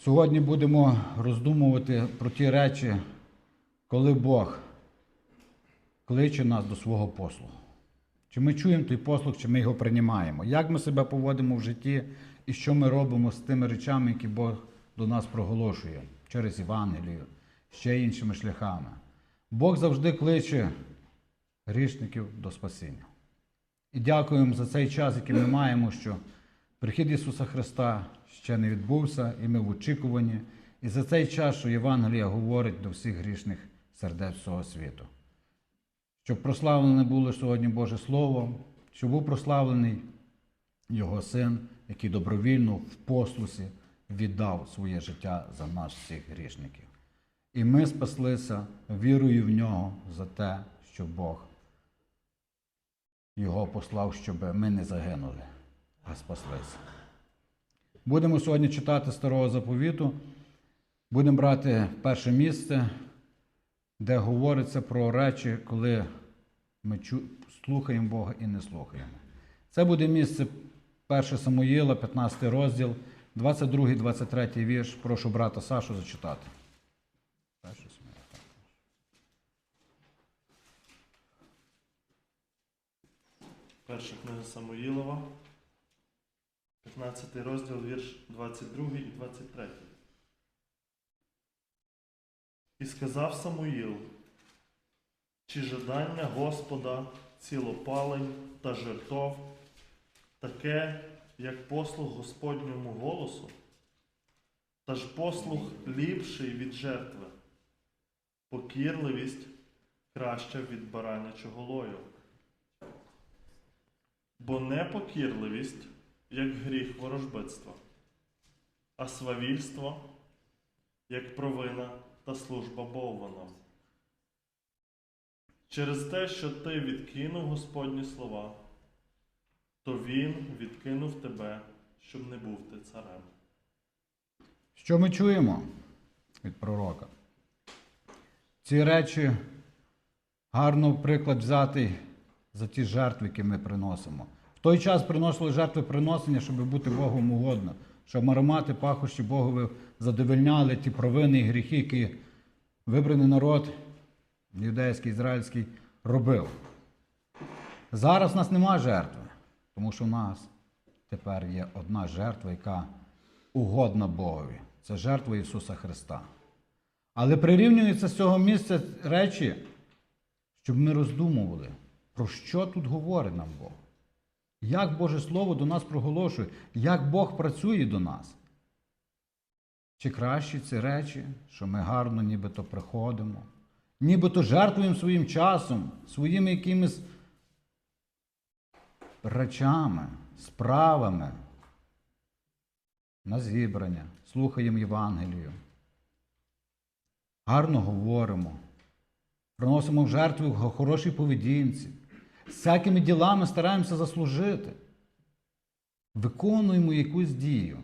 Сьогодні будемо роздумувати про ті речі, коли Бог кличе нас до свого послугу. Чи ми чуємо той послуг, чи ми його приймаємо? Як ми себе поводимо в житті і що ми робимо з тими речами, які Бог до нас проголошує через Євангелію, ще іншими шляхами? Бог завжди кличе грішників до спасіння. І дякуємо за цей час, який ми маємо, що прихід Ісуса Христа ще не відбувся, і ми в очікуванні. І за цей час, що Євангелія говорить до всіх грішних сердець всього світу. Щоб прославлене було сьогодні Боже Слово, щоб був прославлений Його Син, який добровільно в послусі віддав своє життя за нас всіх грішників. І ми спаслися вірою в нього за те, що Бог його послав, щоб ми не загинули, а спаслися. Будемо сьогодні читати старого заповіту. Будемо брати перше місце, де говориться про речі, коли ми слухаємо Бога і не слухаємо. Це буде місце 1 Самуїла, 15 розділ, 22-23 вірш. Прошу брата Сашу зачитати. Перша книга Самуїлова, 15 розділ, вірш 22 і 23. І сказав Самуїл, чи жадання Господа цілопалень та жертов, таке, як послуг Господньому голосу, та ж послуг ліпший від жертви, покірливість краща від баранячого лою. Бо непокірливість, як гріх ворожбитства, а свавільство, як провина та служба Бовваном. Через те, що ти відкинув Господні слова, то Він відкинув тебе, щоб не був ти царем. Що ми чуємо від пророка? Ці речі гарно приклад взятий за ті жертви, які ми приносимо. Той час приносили жертви приносення, щоб бути Богом угодно, щоб аромати пахощі Богові задовольняли ті провини і гріхи, які вибраний народ, юдейський, ізраїльський, робив. Зараз в нас нема жертви, тому що в нас тепер є одна жертва, яка угодна Богові. Це жертва Ісуса Христа. Але прирівнюються з цього місця речі, щоб ми роздумували, про що тут говорить нам Бог. Як Боже Слово до нас проголошує, як Бог працює до нас. Чи кращі ці речі, що ми гарно нібито приходимо, нібито жертвуємо своїм часом, своїми якимись речами, справами на зібрання, слухаємо Євангелію, гарно говоримо, приносимо в жертву хорошій поведінці, всякими ділами стараємося заслужити, виконуємо якусь дію.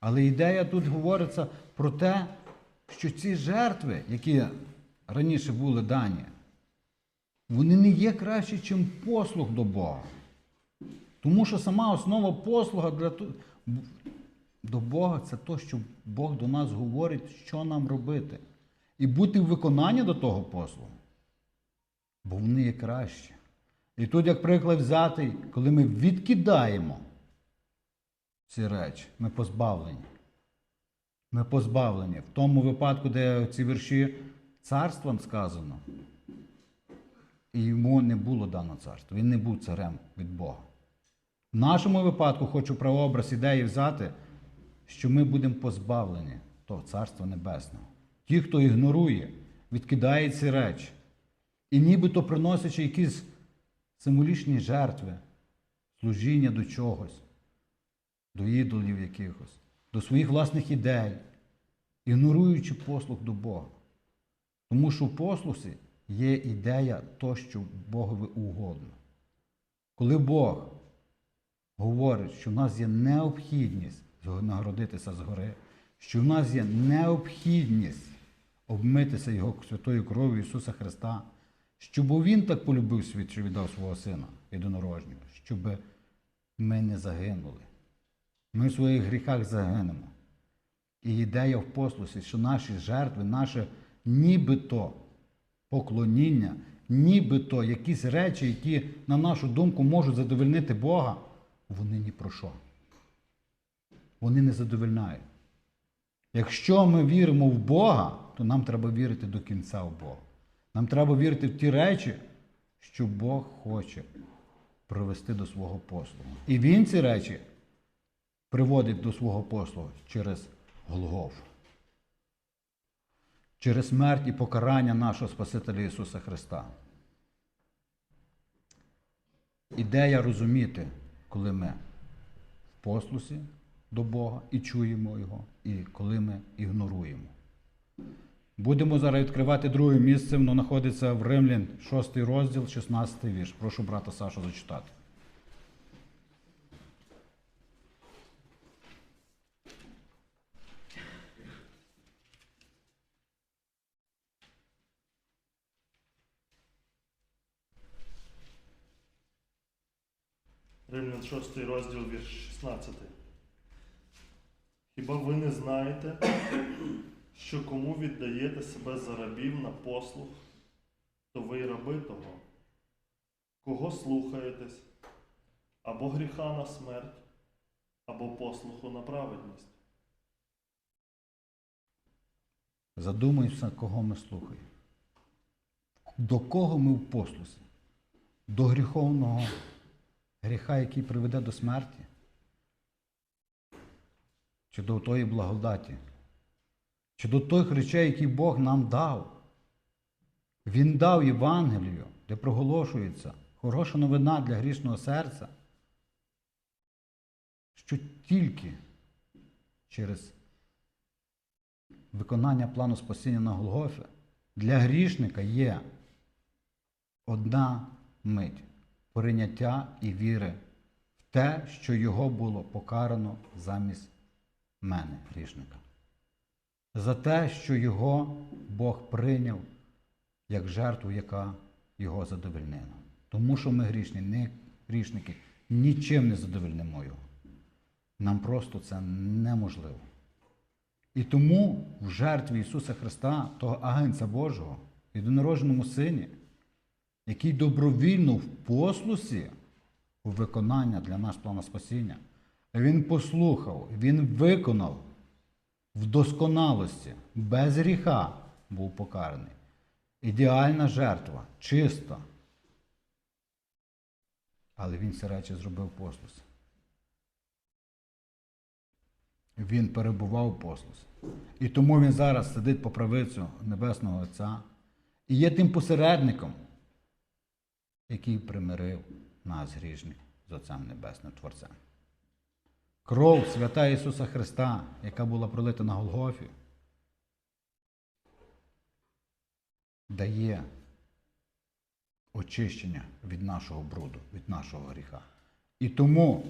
Але ідея тут говориться про те, що ці жертви, які раніше були дані, вони не є кращі, ніж послуг до Бога. Тому що сама основа послуга для до Бога це те, що Бог до нас говорить, що нам робити. І бути в виконанні до того послугу. Бо вони є кращі. І тут, як приклад взятий, коли ми відкидаємо ці речі, ми позбавлені. Ми позбавлені. В тому випадку, де ці вірші царством сказано, і йому не було дано царство. Він не був царем від Бога. В нашому випадку хочу прообраз ідеї взяти, що ми будемо позбавлені того Царства Небесного. Ті, хто ігнорує, відкидає ці речі, і нібито приносячи якісь символічні жертви, служіння до чогось, до ідолів якихось, до своїх власних ідей, ігноруючи послуг до Бога. Тому що в послусі є ідея то, що Богові угодно. Коли Бог говорить, що в нас є необхідність нагородитися згори, що в нас є необхідність обмитися Його святою кров'ю Ісуса Христа, щоб Він так полюбив світ, що віддав свого Сина єдинорожнього, щоб ми не загинули. Ми в своїх гріхах загинемо. І ідея в послусі, що наші жертви, наше нібито поклоніння, нібито якісь речі, які, на нашу думку, можуть задовольнити Бога, вони ні про що. Вони не задовольняють. Якщо ми віримо в Бога, то нам треба вірити до кінця в Бога. Нам треба вірити в ті речі, що Бог хоче привести до свого послугу. І Він ці речі приводить до свого послугу через Голгофу. Через смерть і покарання нашого Спасителя Ісуса Христа. Ідея розуміти, коли ми в послусі до Бога і чуємо Його, і коли ми ігноруємо. Будемо зараз відкривати друге місце, воно знаходиться в Римлян, 6 розділ, 16 вірш. Прошу брата Сашу зачитати. Римлян 6 розділ, вірш 16. Хіба ви не знаєте, що кому віддаєте себе за рабів на послуг, то ви раби того? Кого слухаєтесь? Або гріха на смерть, або послуху на праведність. Задумаємося, кого ми слухаємо. До кого ми в послусі? До гріховного гріха, який приведе до смерті? Чи до тої благодаті? Чи до тих речей, які Бог нам дав? Він дав Євангелію, де проголошується хороша новина для грішного серця, що тільки через виконання плану спасіння на Голгофі для грішника є одна мить прийняття і віри в те, що його було покарано замість мене, грішника. За те, що його Бог прийняв як жертву, яка його задовольнила. Тому що ми грішні, не грішники, нічим не задовольнимо його. Нам просто це неможливо. І тому в жертві Ісуса Христа, того агенця Божого, єдинородженому Сині, який добровільно в послусі у виконання для нас плану спасіння, Він послухав, Він виконав в досконалості, без гріха був покараний. Ідеальна жертва, чиста. Але він ці речі зробив в послусі. Він перебував у послусі. І тому він зараз сидить по правицю Небесного Отця і є тим посередником, який примирив нас грішних з Отцем Небесним Творцем. Кров свята Ісуса Христа, яка була пролита на Голгофі, дає очищення від нашого бруду, від нашого гріха. І тому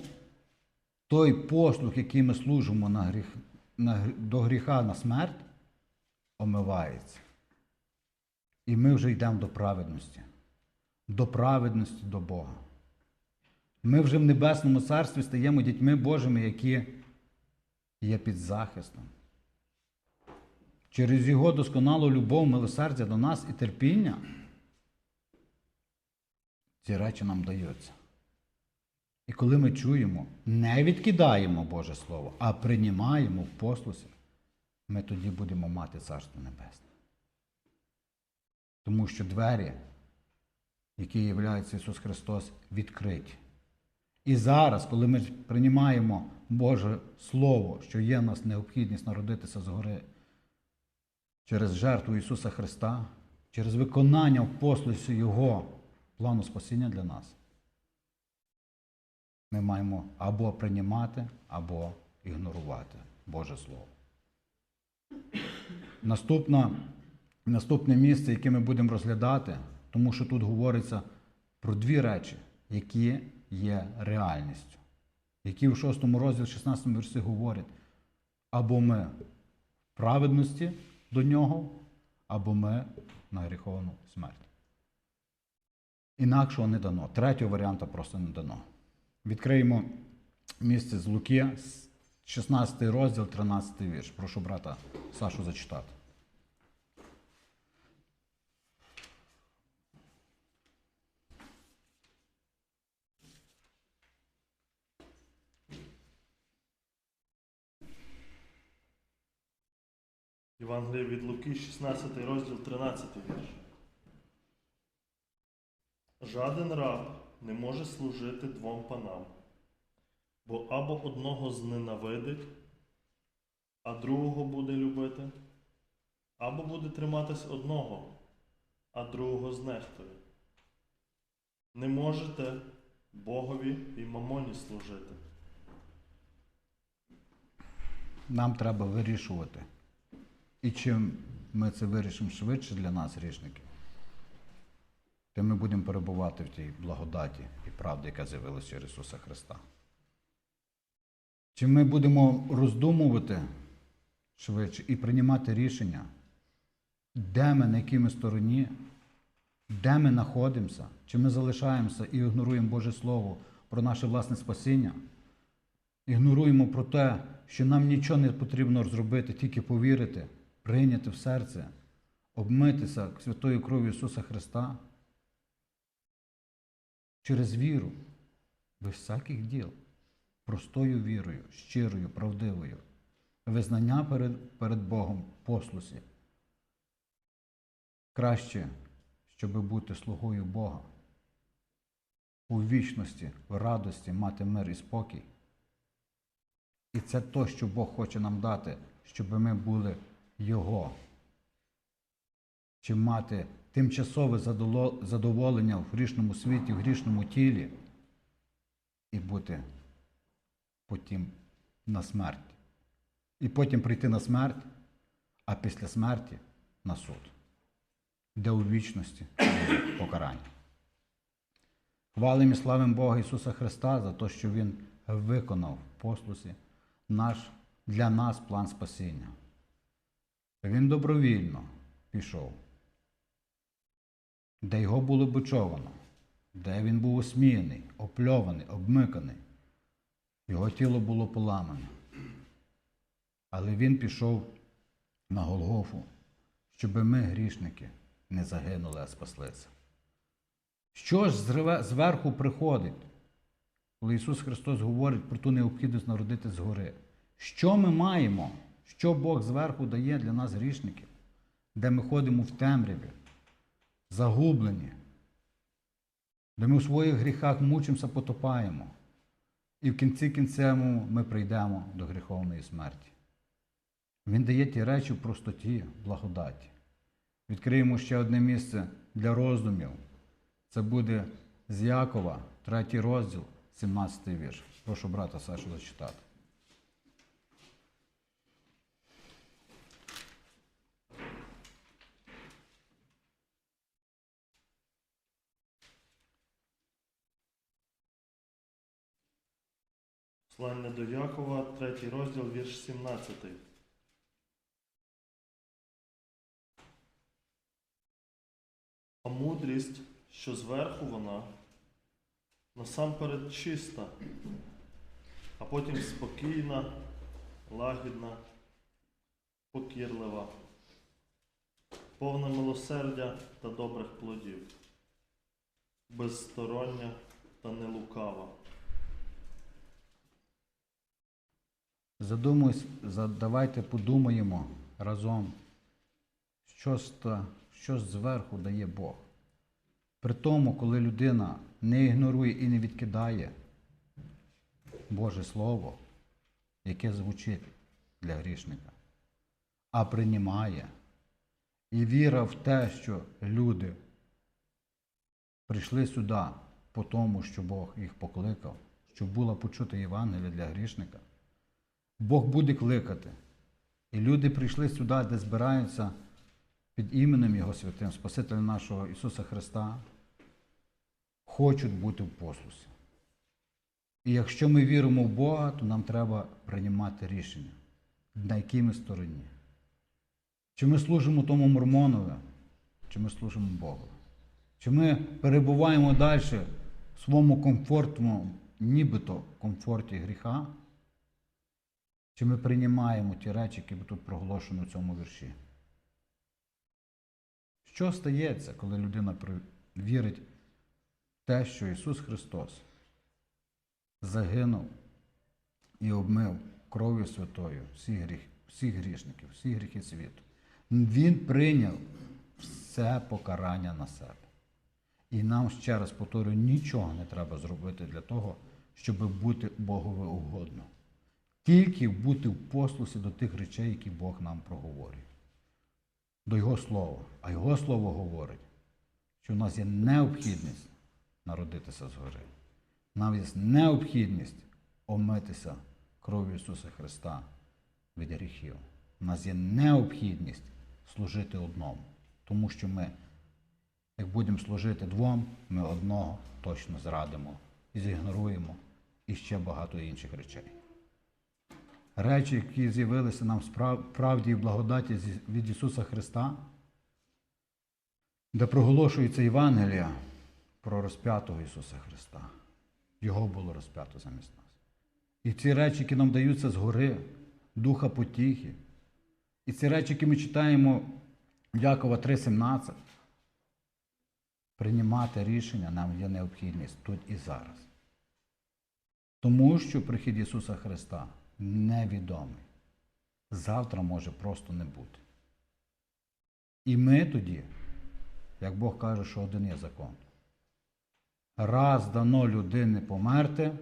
той послуг, який ми служимо на гріх, на, до гріха на смерть, омивається. І ми вже йдемо до праведності, до праведності до Бога. Ми вже в Небесному Царстві стаємо дітьми Божими, які є під захистом. Через Його досконалу любов, милосердя до нас і терпіння ці речі нам даються. І коли ми чуємо, не відкидаємо Боже Слово, а приймаємо в послусі, ми тоді будемо мати Царство Небесне. Тому що двері, які являються Ісус Христос, відкриті. І зараз, коли ми приймаємо Боже Слово, що є в нас необхідність народитися згори через жертву Ісуса Христа, через виконання в послусі Його плану спасіння для нас, ми маємо або приймати, або ігнорувати Боже Слово. Наступна, наступне місце, яке ми будемо розглядати, тому що тут говориться про дві речі, які є реальністю, які в 6 розділі 16 вірсі говорять, або ми в праведності до нього, або ми на гріховну смерть. Інакшого не дано. Третього варіанта просто не дано. Відкриємо місце з Луки, 16 розділ, 13 вірш. Прошу брата Сашу зачитати. Євангеліє від Луки, 16 розділ, 13 вірш. Жаден раб не може служити двом панам, бо або одного зненавидить, а другого буде любити, або буде триматись одного, а другого знехтує. Не можете Богові і мамоні служити. Нам треба вирішувати. І чим ми це вирішимо швидше для нас, грішників, тим ми будемо перебувати в тій благодаті і правді, яка з'явилася через Ісуса Христа. Чи ми будемо роздумувати швидше і приймати рішення, де ми, на якій ми стороні, де ми знаходимося, чи ми залишаємося і ігноруємо Боже Слово про наше власне спасіння, ігноруємо про те, що нам нічого не потрібно зробити, тільки повірити, прийняти в серце, обмитися святою кров'ю Ісуса Христа через віру, без всяких діл, простою вірою, щирою, правдивою, визнання перед, перед Богом послусі. Краще, щоб бути слугою Бога, у вічності, в радості мати мир і спокій. І це то, що Бог хоче нам дати, щоб ми були Його. Чи мати тимчасове задоволення в грішному світі, в грішному тілі і бути потім на смерть. І потім прийти на смерть, а після смерті на суд, де у вічності покарання. Хвалимо і славимо Бога Ісуса Христа за те, що Він виконав в послусі наш, для нас план спасіння. Він добровільно пішов, де його було бичовано, де він був осміяний, опльований, обмиканий. Його тіло було поламане. Але він пішов на Голгофу, щоб ми, грішники, не загинули, а спаслися. Що ж зверху приходить, коли Ісус Христос говорить про ту необхідність народити згори? Що ми маємо? Що Бог зверху дає для нас грішників, де ми ходимо в темряві, загублені, де ми у своїх гріхах мучимося, потопаємо, і в кінці кінцевому ми прийдемо до гріховної смерті. Він дає ті речі в простоті, благодаті. Відкриємо ще одне місце для роздумів. Це буде з Якова, третій розділ, 17 вірш. Прошу брата Сашу зачитати. Послання до Якова, третій розділ, вірш 17. А мудрість, що зверху вона, насамперед чиста, а потім спокійна, лагідна, покірлива, повна милосердя та добрих плодів, безстороння та нелукава. Задумуйсь, давайте подумаємо разом, що, ста- що зверху дає Бог. При тому, коли людина не ігнорує і не відкидає Боже Слово, яке звучить для грішника, а приймає і віра в те, що люди прийшли сюди по тому, що Бог їх покликав, щоб була почута Євангелія для грішника. Бог буде кликати. І люди прийшли сюди, де збираються під іменем Його святим, Спасителя нашого Ісуса Христа, хочуть бути в послусі. І якщо ми віримо в Бога, то нам треба приймати рішення, на якій ми стороні. Чи ми служимо тому мормонові, чи ми служимо Богу. Чи ми перебуваємо далі в своєму комфортному, нібито комфорті гріха, Чи ми приймаємо ті речі, які тут проголошені в цьому вірші? Що стається, коли людина вірить в те, що Ісус Христос загинув і обмив кров'ю святою всіх, гріх, всіх грішників, всі гріхи світу? Він прийняв все покарання на себе. І нам ще раз повторюю, нічого не треба зробити для того, щоб бути Богові угодно. Тільки бути в послусі до тих речей, які Бог нам проговорює. До Його Слова. А Його Слово говорить, що в нас є необхідність народитися згори. У нас є необхідність омитися кров'ю Ісуса Христа від гріхів. У нас є необхідність служити одному, тому що ми як будемо служити двом, ми одного точно зрадимо і зігноруємо і ще багато інших речей. Речі, які з'явилися нам в правді і благодаті від Ісуса Христа, де проголошується Євангелія про розп'ятого Ісуса Христа. Його було розп'ято замість нас. І ці речі, які нам даються згори, духа потіхи, і ці речі, які ми читаємо в Якова 3,17, приймати рішення нам є необхідність тут і зараз. Тому що прихід Ісуса Христа невідомий. Завтра може просто не бути. І ми тоді, як Бог каже, що один є закон. Раз дано людині померти,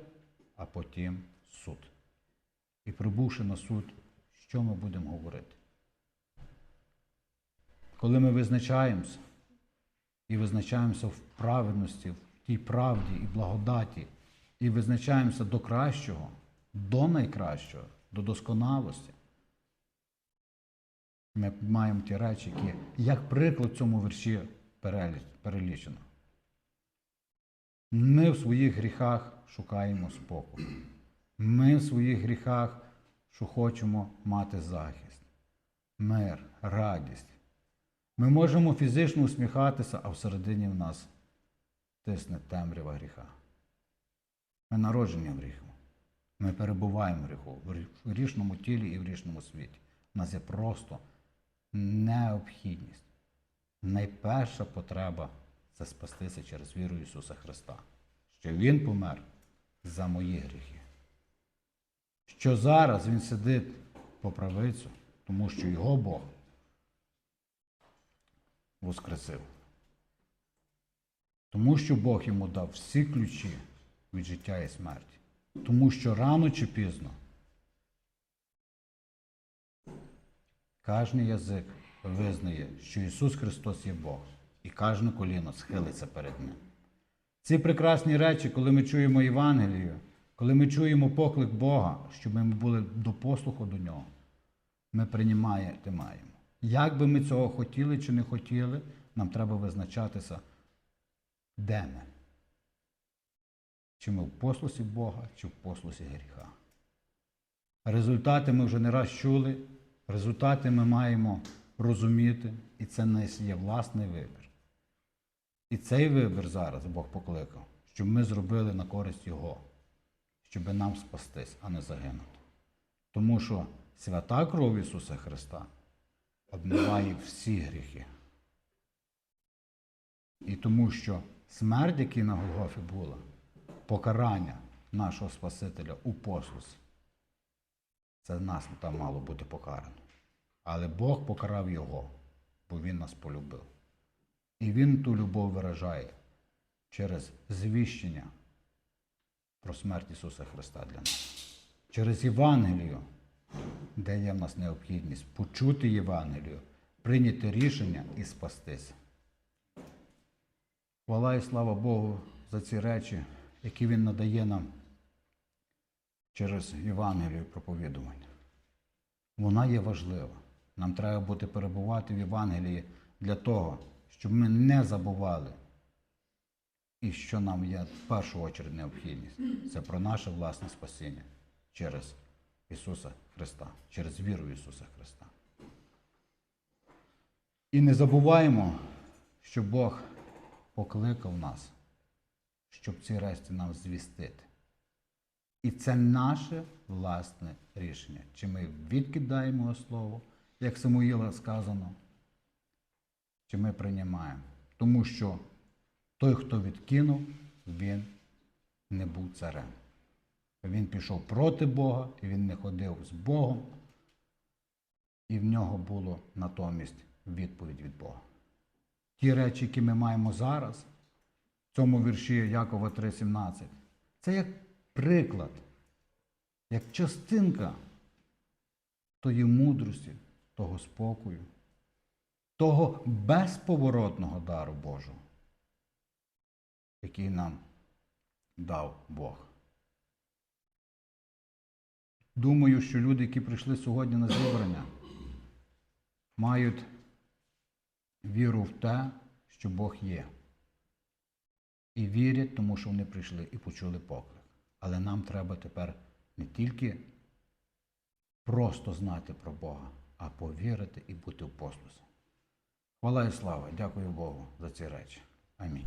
а потім суд. І прибувши на суд, що ми будемо говорити? Коли ми визначаємося, і визначаємося в праведності, в тій правді і благодаті, і визначаємося до кращого, до найкращого, до досконалості. Ми маємо ті речі, які, як приклад в цьому вірші перелічено. Ми в своїх гріхах шукаємо спокою. Ми в своїх гріхах, що хочемо мати захист, мир, радість. Ми можемо фізично усміхатися, а всередині в нас тисне темрява гріха. Ми народжені в. Ми перебуваємо в гріху, в грі- грішному тілі і в грішному світі. У нас є просто необхідність. Найперша потреба це спастися через віру Ісуса Христа, що Він помер за мої гріхи. Що зараз Він сидить по правицю, тому що Його Бог воскресив. Тому що Бог йому дав всі ключі від життя і смерті. Тому що рано чи пізно кожен язик визнає, що Ісус Христос є Бог, і кожне коліно схилиться перед Ним. Ці прекрасні речі, коли ми чуємо Євангелію, коли ми чуємо поклик Бога, щоб ми були до послуху до Нього, ми приймаєте маємо. Як би ми цього хотіли чи не хотіли, нам треба визначатися, де ми. Чи ми в послусі Бога, чи в послусі гріха. Результати ми вже не раз чули, результати ми маємо розуміти, і це нас є власний вибір. І цей вибір зараз Бог покликав, щоб ми зробили на користь Його, щоб нам спастись, а не загинути. Тому що свята кров Ісуса Христа обмиває всі гріхи. І тому що смерть, яка на Голгофі була, покарання нашого Спасителя у послусі, це нас там мало бути покарано. Але Бог покарав його, бо Він нас полюбив. І Він ту любов виражає через звіщення про смерть Ісуса Христа для нас. Через Євангелію, де є в нас необхідність почути Євангелію, прийняти рішення і спастися. Хвала і слава Богу за ці речі, які Він надає нам через Євангелію проповідування. Вона є важлива. Нам треба бути перебувати в Євангелії для того, щоб ми не забували. І що нам є в першу чергу необхідність. Це про наше власне спасіння через Ісуса Христа, через віру в Ісуса Христа. І не забуваємо, що Бог покликав нас, щоб ці речі нам звістити. І це наше власне рішення. Чи ми відкидаємо слово, як Самуїла сказано, чи ми приймаємо. Тому що той, хто відкинув, він не був царем. Він пішов проти Бога, він не ходив з Богом, і в нього було натомість відповідь від Бога. Ті речі, які ми маємо зараз, цьому вірші Якова 3,17, це як приклад, як частинка тої мудрості, того спокою, того безповоротного дару Божого, який нам дав Бог. Думаю, що люди, які прийшли сьогодні на зібрання, мають віру в те, що Бог є. І вірять, тому що вони прийшли і почули поклик. Але нам треба тепер не тільки просто знати про Бога, а повірити і бути в послусі. Хвала і слава, дякую Богу за ці речі. Амінь.